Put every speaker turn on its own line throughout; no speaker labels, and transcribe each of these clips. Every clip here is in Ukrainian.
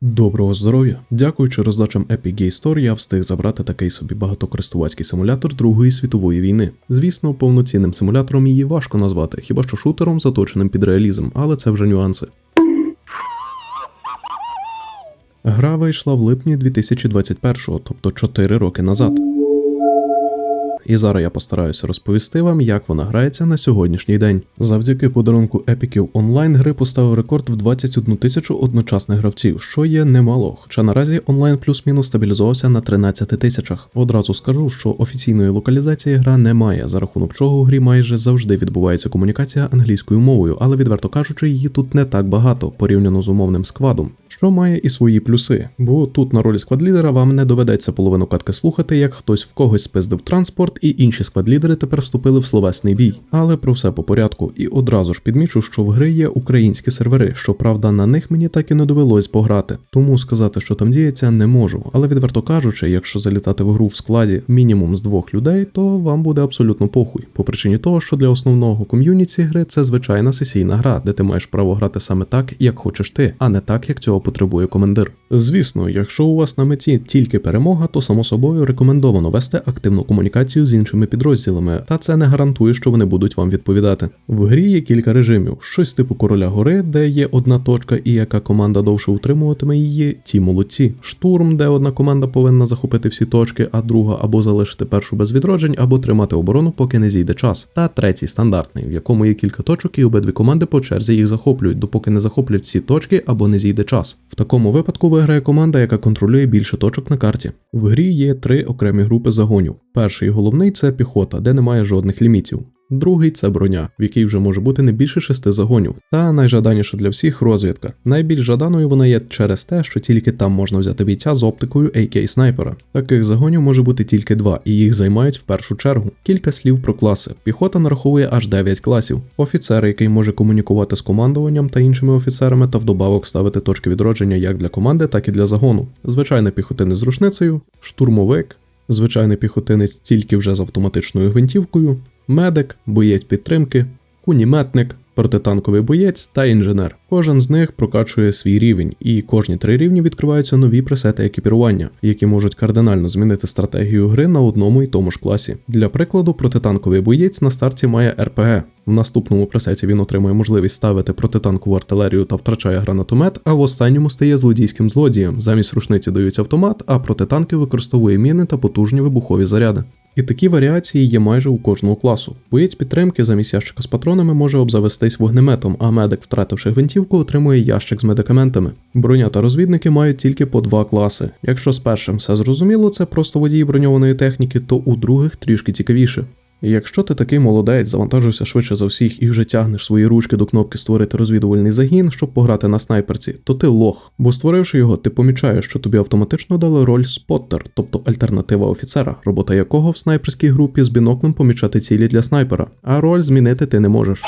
Доброго здоров'я! Дякуючи роздачам Epic Gay Store, я встиг забрати такий собі багатокористувацький симулятор Другої світової війни. Звісно, повноцінним симулятором її важко назвати, хіба що шутером, заточеним під реалізм, але це вже нюанси. Гра вийшла в липні 2021-го, тобто 4 роки назад. І зараз я постараюся розповісти вам, як вона грається на сьогоднішній день. Завдяки подарунку епіків онлайн гри поставив рекорд в 21 тисячу одночасних гравців, що є немало. Хоча наразі онлайн плюс-мінус стабілізувався на 13 тисячах. Одразу скажу, що офіційної локалізації гра немає, за рахунок чого у грі майже завжди відбувається комунікація англійською мовою, але відверто кажучи, її тут не так багато порівняно з умовним сквадом, що має і свої плюси. Бо тут на ролі сквадлідера вам не доведеться половину катки слухати, як хтось в когось спиздив транспорт, і інші сквадлідери тепер вступили в словесний бій. Але про все по порядку. І одразу ж підмічу, що в гри є українські сервери. Щоправда, на них мені так і не довелось пограти. Тому сказати, що там діється, не можу. Але відверто кажучи, якщо залітати в гру в складі мінімум з двох людей, то вам буде абсолютно похуй. По причині того, що для основного ком'юніті гри це звичайна сесійна гра, де ти маєш право грати саме так, як хочеш ти, а не так, як цього потребує командир. Звісно, якщо у вас на меті тільки перемога, то само собою рекомендовано вести активну комунікацію з іншими підрозділами, та це не гарантує, що вони будуть вам відповідати. В грі є кілька режимів: щось типу короля гори, де є одна точка, і яка команда довше утримуватиме її, ті молодці. Штурм, де одна команда повинна захопити всі точки, а друга або залишити першу без відроджень, або тримати оборону, поки не зійде час. Та третій стандартний, в якому є кілька точок, і обидві команди по черзі їх захоплюють, допоки не захоплять всі точки або не зійде час. В такому випадку виграє команда, яка контролює більше точок на карті. В грі є три окремі групи загонів. Перший і головний це піхота, де немає жодних лімітів. Другий це броня, в якій вже може бути не більше шести загонів. Та найжаданіша для всіх розвідка. Найбільш жаданою вона є через те, що тільки там можна взяти бійця з оптикою AK снайпера. Таких загонів може бути тільки два, і їх займають в першу чергу. Кілька слів про класи. Піхота нараховує аж 9 класів. Офіцер, який може комунікувати з командуванням та іншими офіцерами, та вдобавок ставити точки відродження як для команди, так і для загону. Звичайний піхотинець з рушницею, штурмовик, звичайний піхотинець тільки вже з автоматичною гвинтівкою, медик, боєць підтримки, куніметник, протитанковий боєць та інженер. Кожен з них прокачує свій рівень, і кожні три рівні відкриваються нові пресети екіпірування, які можуть кардинально змінити стратегію гри на одному і тому ж класі. Для прикладу, протитанковий боєць на старті має РПГ. В наступному пресеті він отримує можливість ставити протитанкову артилерію та втрачає гранатомет, а в останньому стає злодійським злодієм. Замість рушниці дають автомат, а протитанки використовує міни та потужні вибухові заряди. І такі варіації є майже у кожного класу. Боєць підтримки замість ящика з патронами може обзавестись вогнеметом, а медик, втративши гвинтівку, отримує ящик з медикаментами. Броня та розвідники мають тільки по два класи. Якщо з першим все зрозуміло, це просто водії броньованої техніки, то у других трішки цікавіше. Якщо ти такий молодець, завантажився швидше за всіх і вже тягнеш свої ручки до кнопки створити розвідувальний загін, щоб пограти на снайперці, то ти лох. Бо створивши його, ти помічаєш, що тобі автоматично дали роль споттер, тобто альтернатива офіцера, робота якого в снайперській групі з біноклем помічати цілі для снайпера, а роль змінити ти не можеш.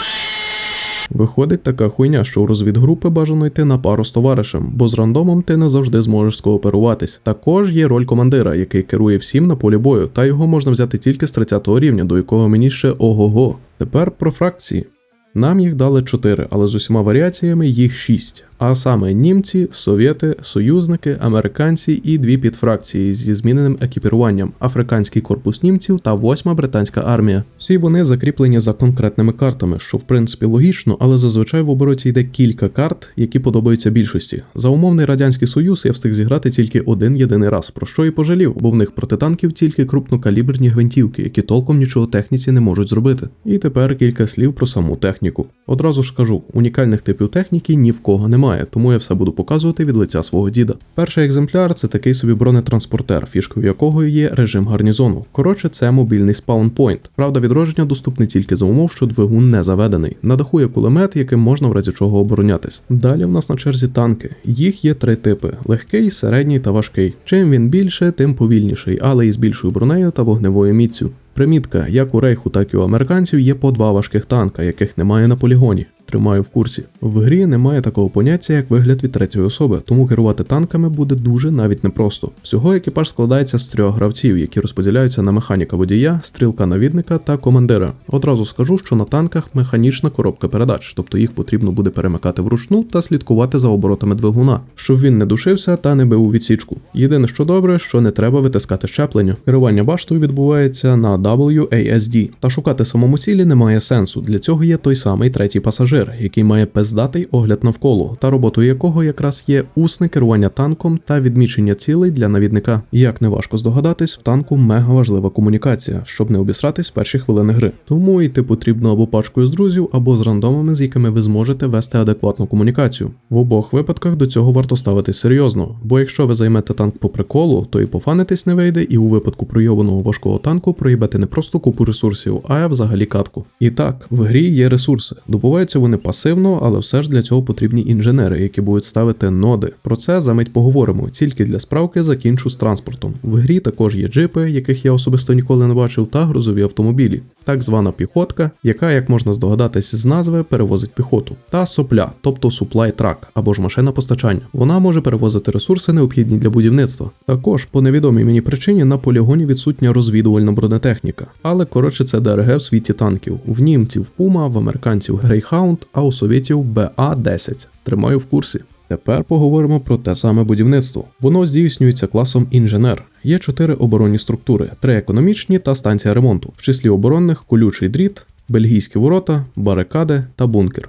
Виходить така хуйня, що у розвідгрупи бажано йти на пару з товаришем, бо з рандомом ти не завжди зможеш скооперуватись. Також є роль командира, який керує всім на полі бою, та його можна взяти тільки з 30 рівня, до якого мені ще ого-го. Тепер про фракції. Нам їх дали 4, але з усіма варіаціями їх 6. А саме німці, совєти, союзники, американці і дві підфракції зі зміненим екіпіруванням: Африканський корпус німців та восьма британська армія. Всі вони закріплені за конкретними картами, що в принципі логічно, але зазвичай в обороті йде кілька карт, які подобаються більшості. За умовний радянський союз я встиг зіграти тільки один єдиний раз, про що і пожалів, бо в них проти танків тільки крупнокаліберні гвинтівки, які толком нічого техніці не можуть зробити. І тепер кілька слів про саму техніку. Одразу ж кажу, унікальних типів техніки ні в кого немає тому я все буду показувати від лиця свого діда. Перший екземпляр це такий собі бронетранспортер, фішкою якого є режим гарнізону. Коротше, це мобільний спаунпойнт. Правда, відродження доступне тільки за умов, що двигун не заведений. На даху є кулемет, яким можна в разі чого оборонятись. Далі в нас на черзі танки. Їх є три типи: легкий, середній та важкий. Чим він більше, тим повільніший, але із більшою бронею та вогневою міцю. Примітка, як у рейху, так і у американців є по два важких танка, яких немає на полігоні. Тримаю в курсі. В грі немає такого поняття, як вигляд від третьої особи, тому керувати танками буде дуже навіть непросто. Всього екіпаж складається з трьох гравців, які розподіляються на механіка водія, стрілка навідника та командира. Одразу скажу, що на танках механічна коробка передач, тобто їх потрібно буде перемикати вручну та слідкувати за оборотами двигуна, щоб він не душився та не бив у відсічку. Єдине, що добре, що не треба витискати щеплення. Керування баштою відбувається на WASD, та шукати самому цілі немає сенсу. Для цього є той самий третій пасажир, який має пиздатий огляд навколо, та роботою якого якраз є усне керування танком та відмічення цілей для навідника. Як не важко здогадатись, в танку мега важлива комунікація, щоб не обісратись перші хвилини гри. Тому йти потрібно або пачкою з друзів, або з рандомами, з якими ви зможете вести адекватну комунікацію. В обох випадках до цього варто ставитись серйозно, бо якщо ви займете танк по приколу, то і пофанитись не вийде, і у випадку пройобаного важкого танку проїбете не просто купу ресурсів, а взагалі катку. І так, в грі є ресурси. Добуваються вони пасивно, але все ж для цього потрібні інженери, які будуть ставити ноди. Про це за мить поговоримо. Тільки для справки закінчу з транспортом. В грі також є джипи, яких я особисто ніколи не бачив, та грузові автомобілі. Так звана піхотка, яка, як можна здогадатись з назви, перевозить піхоту, та сопля, тобто supply truck або ж машина постачання. Вона може перевозити ресурси, необхідні для будівництва. Також, по невідомій мені причині, на полігоні відсутня розвідувальна бронетехніка. Але коротше, це ДРГ в світі танків. В німців Пума, в американців Greyhound, а у совєтів БА-10. Тримаю в курсі. Тепер поговоримо про те саме будівництво. Воно здійснюється класом інженер. Є чотири оборонні структури: три економічні та станція ремонту, в числі оборонних колючий дріт, бельгійські ворота, барикади та бункер.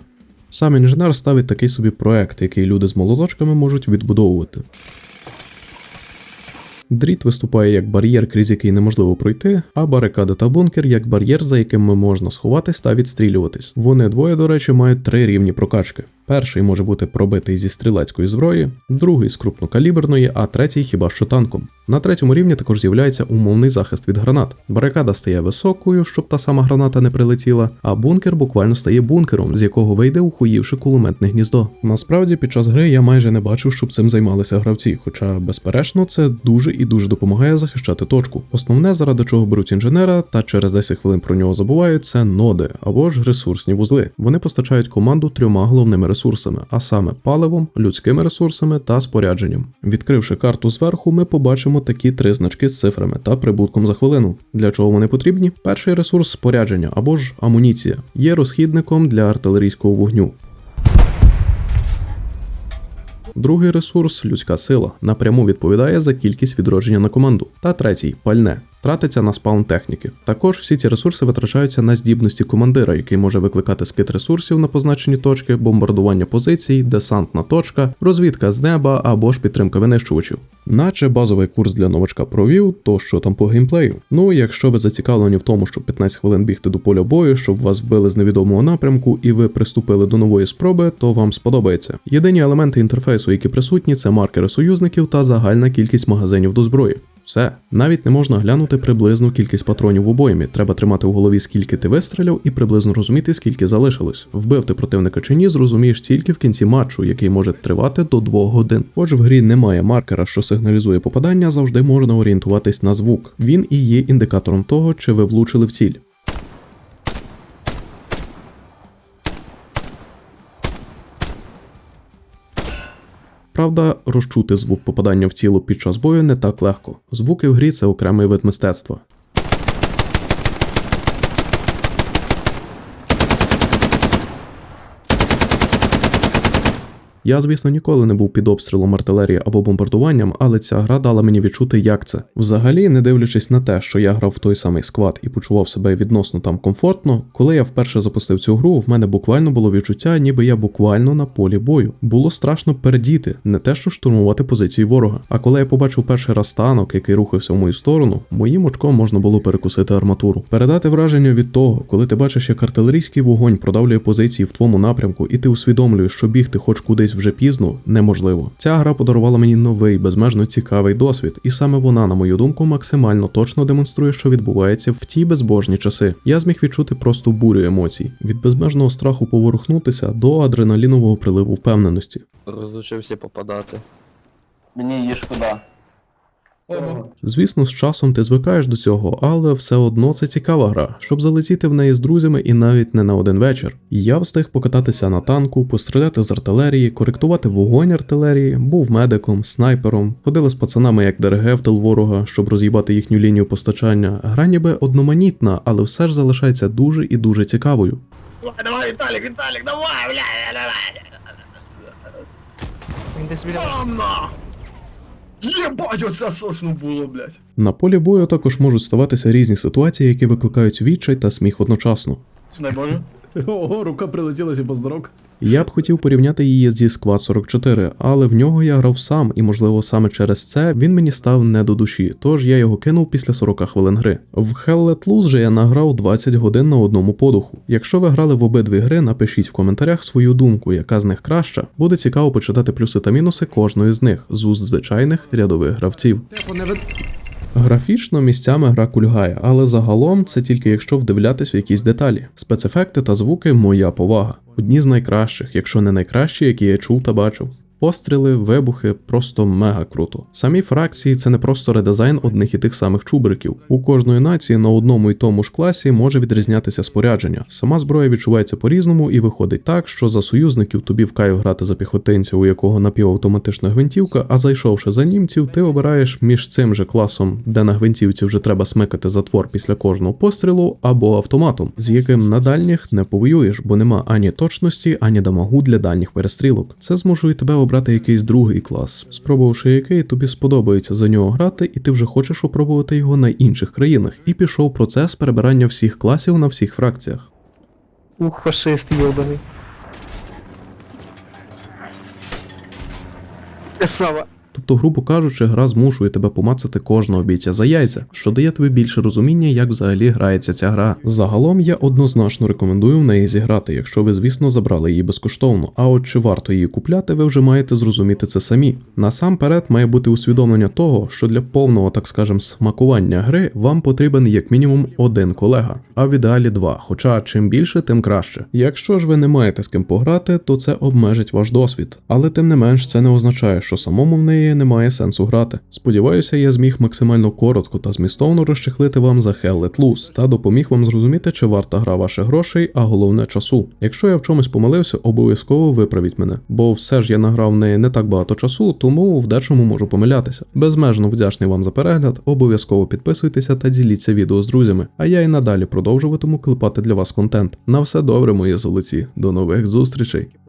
Сам інженер ставить такий собі проект, який люди з молоточками можуть відбудовувати. Дріт виступає як бар'єр, крізь який неможливо пройти, а барикади та бункер як бар'єр, за яким можна сховатись та відстрілюватись. Вони двоє, до речі, мають три рівні прокачки. Перший може бути пробитий зі стрілецької зброї, другий з крупнокаліберної, а третій хіба що танком. На третьому рівні також з'являється умовний захист від гранат. Барикада стає високою, щоб та сама граната не прилетіла, а бункер буквально стає бункером, з якого вийде ухуївши кулеметне гніздо. Насправді, під час гри я майже не бачив, щоб цим займалися гравці, хоча, безперечно, це дуже і дуже допомагає захищати точку. Основне, заради чого беруть інженера, та через 10 хвилин про нього забувають, це ноди або ж ресурсні вузли. Вони постачають команду трьома головними ресурсами, а саме паливом, людськими ресурсами та спорядженням. Відкривши карту зверху, ми побачимо такі три значки з цифрами та прибутком за хвилину. Для чого вони потрібні? Перший ресурс спорядження або ж амуніція є розхідником для артилерійського вогню. Другий ресурс людська сила напряму відповідає за кількість відродження на команду. Та третій пальне. Тратиться на спаун техніки. Також всі ці ресурси витрачаються на здібності командира, який може викликати скид ресурсів на позначені точки, бомбардування позицій, десантна точка, розвідка з неба або ж підтримка винищувачів. Наче базовий курс для новачка провів, то що там по геймплею. Ну, якщо ви зацікавлені в тому, щоб 15 хвилин бігти до поля бою, щоб вас вбили з невідомого напрямку і ви приступили до нової спроби, то вам сподобається. Єдині елементи інтерфейсу, які присутні, це маркери союзників та загальна кількість магазинів до зброї. Все, навіть не можна глянути приблизну кількість патронів в обоймі. Треба тримати в голові, скільки ти вистріляв, і приблизно розуміти, скільки залишилось. Вбив ти противника чи ні, зрозумієш тільки в кінці матчу, який може тривати до 2 годин. Хоч в грі немає маркера, що сигналізує попадання, завжди можна орієнтуватись на звук. Він і є індикатором того, чи ви влучили в ціль. Правда, розчути звук попадання в тіло під час бою не так легко. Звуки в грі це окремий вид мистецтва. Я, звісно, ніколи не був під обстрілом артилерії або бомбардуванням, але ця гра дала мені відчути, як це. Взагалі, не дивлячись на те, що я грав в той самий сквад і почував себе відносно там комфортно, коли я вперше запустив цю гру, в мене буквально було відчуття, ніби я буквально на полі бою. Було страшно передіти, не те, що штурмувати позиції ворога. А коли я побачив перший раз танок, який рухався в мою сторону, моїм очком можна було перекусити арматуру. Передати враження від того, коли ти бачиш, як артилерійський вогонь продавлює позиції в твоєму напрямку, і ти усвідомлюєш, що бігти хоч кудись вже пізно, неможливо. Ця гра подарувала мені новий, безмежно цікавий досвід, і саме вона, на мою думку, максимально точно демонструє, що відбувається в ті безбожні часи. Я зміг відчути просто бурю емоцій від безмежного страху поворухнутися до адреналінового приливу впевненості.
Розучився попадати.
Мені її шкода.
Ого.
Звісно, з часом ти звикаєш до цього, але все одно це цікава гра, щоб залетіти в неї з друзями і навіть не на один вечір. Я встиг покататися на танку, постріляти з артилерії, коректувати вогонь артилерії, був медиком, снайпером, ходили з пацанами як ДРГ в тил ворога, щоб роз'їбати їхню лінію постачання. Гра ніби одноманітна, але все ж залишається дуже і дуже цікавою.
Давай, давай, Виталик, Виталик, давай, бля, давай.
Він десь біля.
Єбать, оце сошно було, блядь.
На полі бою також можуть ставатися різні ситуації, які викликають відчай та сміх одночасно.
Дай Боже.
Ого, рука прилетіла зі поздорок.
Я б хотів порівняти її зі Squad 44, але в нього я грав сам, і можливо саме через це він мені став не до душі, тож я його кинув після 40 хвилин гри. В Hell Let Loose же я награв 20 годин на одному подуху. Якщо ви грали в обидві гри, напишіть в коментарях свою думку, яка з них краща. Буде цікаво почитати плюси та мінуси кожної з них з уст звичайних рядових гравців.
Типу, не.
Графічно місцями гра кульгає, але загалом це тільки якщо вдивлятись в якісь деталі. Спецефекти та звуки моя повага. Одні з найкращих, якщо не найкращі, які я чув та бачив. Постріли, вибухи просто мега круто. Самі фракції це не просто редизайн одних і тих самих чубриків. У кожної нації на одному і тому ж класі може відрізнятися спорядження. Сама зброя відчувається по-різному і виходить так, що за союзників тобі в кайф грати за піхотинця, у якого напівавтоматична гвинтівка, а зайшовши за німців, ти обираєш між цим же класом, де на гвинтівці вже треба смикати затвор після кожного пострілу, або автоматом, з яким на дальніх не повоюєш, бо нема ані точності, ані дамагу для дальніх перестрілок. Це змушує тебе обрати якийсь другий клас, спробувавши який тобі сподобається за нього грати, і ти вже хочеш опробувати його на інших країнах. І пішов процес перебирання всіх класів на всіх фракціях.
Ух, фашист йобаний. Красава.
Тобто, грубо кажучи, гра змушує тебе помацати кожного бійця за яйця, що дає тобі більше розуміння, як взагалі грається ця гра. Загалом я однозначно рекомендую в неї зіграти, якщо ви, звісно, забрали її безкоштовно. А от чи варто її купляти, ви вже маєте зрозуміти це самі. Насамперед має бути усвідомлення того, що для повного, так скажем, смакування гри вам потрібен як мінімум один колега, а в ідеалі два. Хоча чим більше, тим краще. Якщо ж ви не маєте з ким пограти, то це обмежить ваш досвід. Але тим не менш, це не означає, що самому в неї немає сенсу грати. Сподіваюся, я зміг максимально коротко та змістовно розчехлити вам за Hell Loose та допоміг вам зрозуміти, чи варта гра ваших грошей, а головне часу. Якщо я в чомусь помилився, обов'язково виправіть мене, бо все ж я награв в неї не так багато часу, тому в дечому можу помилятися. Безмежно вдячний вам за перегляд, обов'язково підписуйтеся та діліться відео з друзями. А я і надалі продовжуватиму клепати для вас контент. На все добре, мої золоті. До нових зустрічей!